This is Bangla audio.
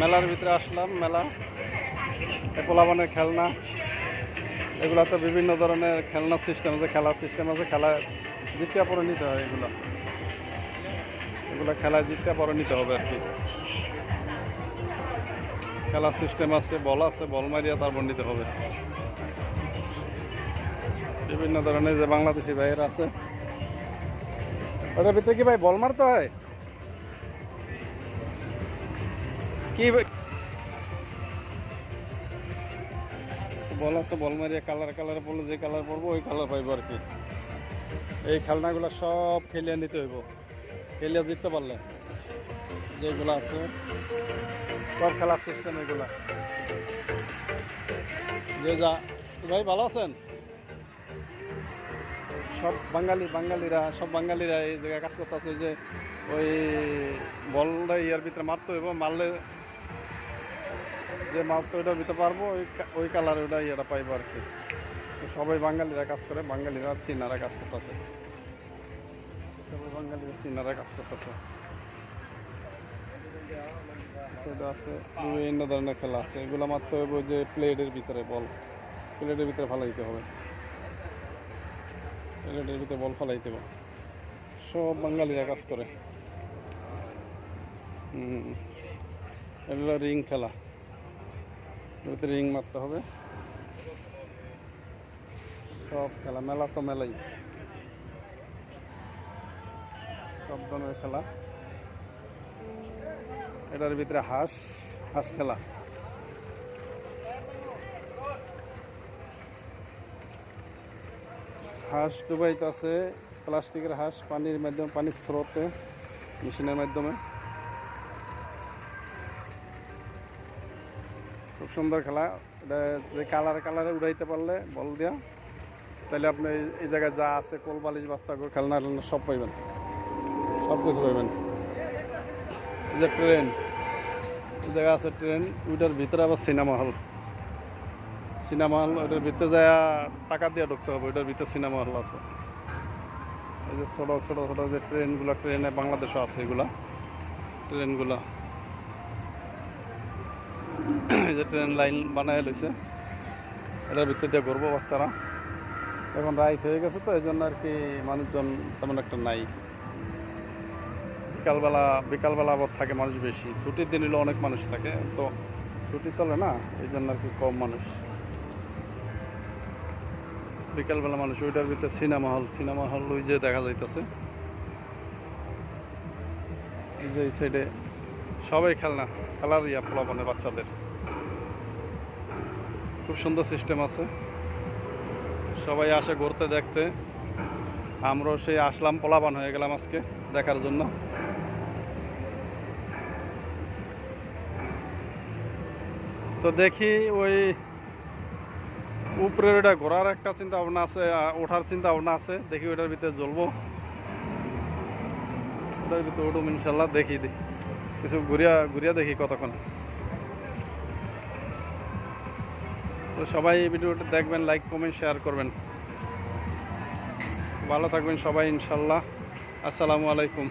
মেলার ভিতরে আসলাম, মেলা। পোলাবানের খেলনা। এগুলা তো বিভিন্ন ধরনের খেলনা সিস্টেম আছে, খেলার সিস্টেম আছে খেলা জিতটা পরে নিতে হয় এগুলো। এগুলো খেলা জিতটা পরে নিতে হবে আর কি। খেলার সিস্টেম আছে, বল আছে, বল মারিয়া তারপর নিতে হবে। বিভিন্ন ধরনের যে বাংলাদেশি ভাইয়েরা আছে ওটার ভিতরে কি ভাই বল মারতে হয়? কি? বল আছে, বল মারিয়া, কালার কালার বললে যে কালার পরবো, ওই কালার পাইবো আর কি। এই খেলনাগুলো সব খেলিয়ে নিতে হইব। খেলিয়ে জিততে পারলে। যেগুলো আছে সব খেলার সিস্টেম এগুলা। যে যা, ভাই ভালো আছেন? সব বাঙালি, বাঙালিরা, সব বাঙালিরা এই জায়গায় কাজ করতে আছে যে ওই বলটা ইয়ার ভিতরে মারতে হইব, মারলে যে মারতে ওইটার ভিতরে পারব, ওই ওই কালার ওটা ইয়েটা পাইবো আর কি। তো সবাই বাঙালিরা কাজ করে, বাঙালিরা চীনারা কাজ করতেছে। সবাই বাঙালিরা চীনারা কাজ করতেছে। সেটা আছে, বিভিন্ন ধরনের খেলা আছে। এগুলো মারতে হবে যে প্লেটের ভিতরে বল। প্লেটের ভিতরে ভালো দিতে হবে প্লেটের ভিতরে বল ফেলাইতে হবে। সব বাঙালিরা কাজ করে। হুম। এগুলো রিং খেলা। ভিতরে রিং মারতে হবে। সব খেলা, মেলা তো মেলাই। সব ধরনের খেলা। এটার ভিতরে হাঁস হাঁস খেলা। হাঁস ডুবাইতে আছে, প্লাস্টিকের হাঁস, পানির মাধ্যমে, পানির স্রোতে, মেশিনের মাধ্যমে। খুব সুন্দর খেলা। এটা যে কালারে কালারে উড়াইতে পারলে বল দিয়া। তাহলে আপনি এই- জায়গায় যা আছে, কোল বালিশ, বাচ্চা করে খেলনা টেলনা সব পাইবেন। সব কিছু পাইবেন। এই যে ট্রেন, এই জায়গা আছে ট্রেন, ওইটার ভিতরে আবার সিনেমা হল। সিনেমা হল, ওইটার ভিতরে যায় টাকা দিয়ে ঢুকতে হবে, ওইটার ভিতরে সিনেমা হল আছে। এই যে ছোটো ছোটো ছোটো যে ট্রেনগুলো, ট্রেনে বাংলাদেশও আছে এগুলা। ট্রেনগুলা। এই যে ট্রেন লাইন বানায় লইছে এটার ভিতর দিয়ে ঘুরবো বাচ্চারা। এখন রাইত হয়ে গেছে তো এই জন্য আর কি মানুষজন তেমন একটা নাই। বিকালবেলা বিকালবেলা আবার থাকে মানুষ বেশি। ছুটির দিন হলে অনেক মানুষ থাকে, তো ছুটি চলে না এই জন্য আর কি কম মানুষ। বিকালবেলা মানুষ, ওইটার ভিতরে সিনেমা হল সিনেমা হল ওই যে দেখা যাইতেছে। এই যে এই সাইডে সবাই খেলনা খেলার ইয়া ফলাফলে বাচ্চাদের। খুব সুন্দর সিস্টেম আছে। সবাই আসে ঘুরতে দেখতে। আমরাও সেই আসলাম, পোলাপান হয়ে গেলাম আজকে দেখার জন্য। তো দেখি ওই উপরে ওইটা ঘোরার একটা চিন্তা ভাবনা আছে ওঠার চিন্তা ভাবনা আছে। দেখি ওইটার ভিতরে জ্বলবো। ওটার ভিতরে উঠুম ইনশাল্লাহ, দেখি দেখি। কিছু ঘুরিয়া ঘুরিয়া দেখি কতক্ষণ। তো সবাই ভিডিওটা দেখবেন লাইক কমেন্ট শেয়ার করবেন। ভালো থাকবেন সবাই, ইনশাল্লাহ। আসসালামু আলাইকুম।